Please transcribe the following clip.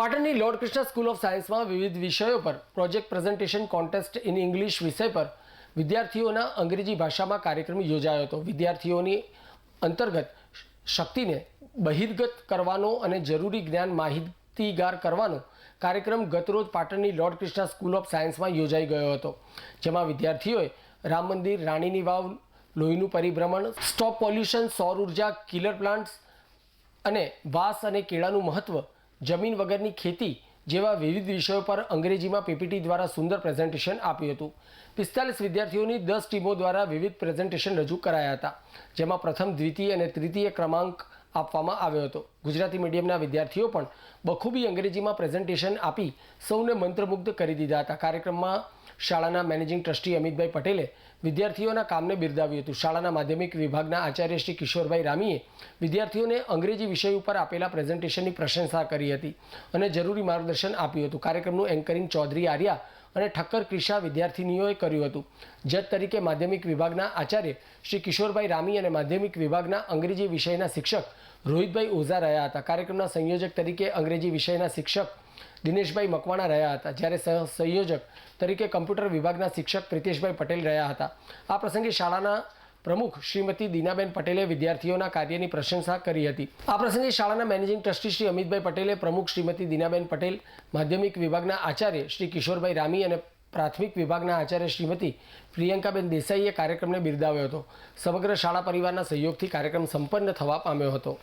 પાટણની lord Krishna school of સાયન્સમાં વિવિધ વિષયો પર project presentation contest in English વિષય પર વિદ્યાર્થીઓના અંગ્રેજી ભાષામાં કાર્યક્રમ યોજાયો હતો. વિદ્યાર્થીઓની અંતર્ગત શક્તિને બહિર્ગત કરવાનો અને જરૂરી જ્ઞાન માહિતીગાર કરવાનો કાર્યક્રમ ગતરોજ પાટણની લોર્ડ કૃષ્ણ સ્કૂલ ઓફ સાયન્સમાં યોજાઈ ગયો હતો, જેમાં વિદ્યાર્થીઓએ રામ મંદિર, રાણીની વાવ, લોહીનું પરિભ્રમણ સ્ટોપ પોલ્યુશન સૌર ઊર્જા કિલર પ્લાન્ટ્સ અને વાંસ અને કેળાનું મહત્વ જમીન વગરની ખેતી જેવા વિવિધ વિષયો પર અંગ્રેજીમાં પીપીટી દ્વારા સુંદર પ્રેઝન્ટેશન આપ્યું હતું. પિસ્તાલીસ વિદ્યાર્થીઓની દસ ટીમો દ્વારા વિવિધ પ્રેઝન્ટેશન રજૂ કરાયા હતા, જેમાં પ્રથમ, દ્વિતીય અને તૃતીય ક્રમાંક આપવામાં આવ્યો હતો. ગુજરાતી મીડિયમના વિદ્યાર્થીઓ પણ બખૂબી અંગ્રેજીમાં પ્રેઝન્ટેશન આપી સૌને મંત્રમુગ્ધ કરી દીધા હતા. કાર્યક્રમમાં શાળાના મેનેજિંગ ટ્રસ્ટી અમિતભાઈ પટેલે વિદ્યાર્થીઓના કામને બિરદાવ્યું હતું. શાળાના માધ્યમિક વિભાગના આચાર્ય શ્રી કિશોરભાઈ રામીએ વિદ્યાર્થીઓને અંગ્રેજી વિષય ઉપર આપેલા પ્રેઝન્ટેશનની પ્રશંસા કરી હતી અને જરૂરી માર્ગદર્શન આપ્યું હતું. કાર્યક્રમનું એન્કરિંગ ચૌધરી આર્યા અને ઠક્કર ક્રિશા વિદ્યાર્થીનીઓએ કર્યું હતું. જજ તરીકે માધ્યમિક વિભાગના આચાર્ય શ્રી કિશોરભાઈ રામી અને માધ્યમિક વિભાગના અંગ્રેજી વિષયના શિક્ષક રોહિતભાઈ ઓઝા રહ્યા હતા. કાર્યક્રમના સંયોજક તરીકે અંગ્રેજી વિષયના શિક્ષક દિનેશભાઈ મકવાણા રહ્યા હતા. જ્યારે સંયોજક તરીકે કમ્પ્યુટર વિભાગના શિક્ષક પ્રિતેશભાઈ પટેલ રહ્યા હતા. આ પ્રસંગે શાળાના પ્રમુખ શ્રીમતી દીનાબેન પટેલે વિદ્યાર્થીઓના કાર્યની પ્રશંસા કરી હતી. આ પ્રસંગે શાળાના મેનેજિંગ ટ્રસ્ટી શ્રી અમિતભાઈ પટેલે પ્રમુખ શ્રીમતી દીનાબેન પટેલ, માધ્યમિક વિભાગના આચાર્ય શ્રી કિશોરભાઈ રામી અને પ્રાથમિક વિભાગના આચાર્ય શ્રીમતી પ્રિયંકાબેન દેસાઈએ કાર્યક્રમને બિરદાવ્યો હતો. સમગ્ર શાળા પરિવારના સહયોગથી કાર્યક્રમ સંપન્ન થવા પામ્યો હતો.